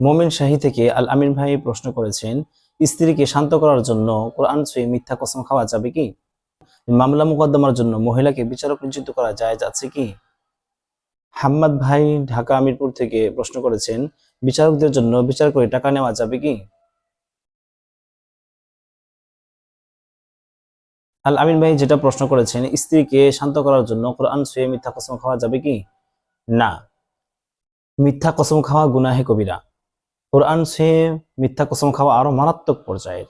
মোমিন শাহী থেকে আল আমিন ভাই প্রশ্ন করেছেন, স্ত্রীকে শান্ত করার জন্য কোরআন ছুঁয়ে মিথ্যা কসম খাওয়া যাবে কি? মামলা মোকদ্দমার জন্য মহিলাকে বিচারক নিযুক্ত করা যায় যাচ্ছে কি? হাম্মাদ ভাই ঢাকা আমিরপুর থেকে প্রশ্ন করেছেন, বিচারকদের জন্য বিচার করে টাকা নেওয়া যাবে কি? আল আমিন ভাই যেটা প্রশ্ন করেছেন, স্ত্রীকে শান্ত করার জন্য কোরআন ছুঁয়ে মিথ্যা কসম খাওয়া যাবে কি? না। মিথ্যা কসম খাওয়া গুনাহে কবিরা। কোরআন ছুঁয়ে মিথ্যা কসম খাওয়া আরও মারাত্মক পর্যায়ের।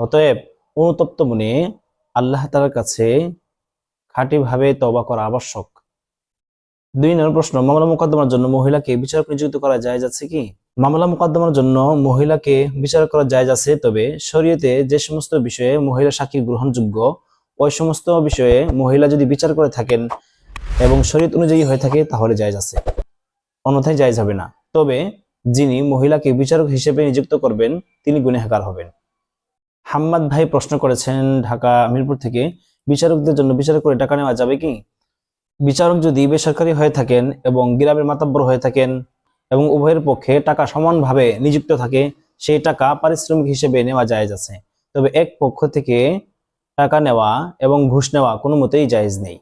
অতএব অনুতপ্ত মনে আল্লাহ তালার কাছে খাঁটিভাবে তবা করা আবশ্যক। দুই নম্বর প্রশ্ন, মামলা মোকদ্দমার জন্য মহিলাকে বিচারক নিযুক্ত করা যায় যাচ্ছে কি? মামলা মোকদ্দমার জন্য মহিলাকে বিচার করা যায় যাচ্ছে তবে শরীয়তে যে সমস্ত বিষয়ে মহিলা সাক্ষী গ্রহণযোগ্য, ওই সমস্ত বিষয়ে মহিলা যদি বিচার করে থাকেন এবং শরীয়ত অনুযায়ী হয়ে থাকে, তাহলে যায় আছে। অন্যথায় যায় যাবে না। তবে যিনি মহিলাকে বিচারক হিসেবে নিযুক্ত করবেন, তিনি গুণেহাকার হবেন। হাম্মাদ ভাই প্রশ্ন করেছেন ঢাকা মিরপুর থেকে, বিচারকদের জন্য বিচার করে টাকা নেওয়া যাবে কি? বিচারক যদি বেসরকারি হয়ে থাকেন এবং গ্রামের মাতাব্বর হয়ে থাকেন এবং উভয়ের পক্ষে টাকা সমানভাবে নিযুক্ত থাকে, সেই টাকা পারিশ্রমিক হিসেবে নেওয়া যায় আছে। তবে এক পক্ষ থেকে টাকা নেওয়া এবং ঘুষ নেওয়া কোনো মতেই জায়েজ নেই।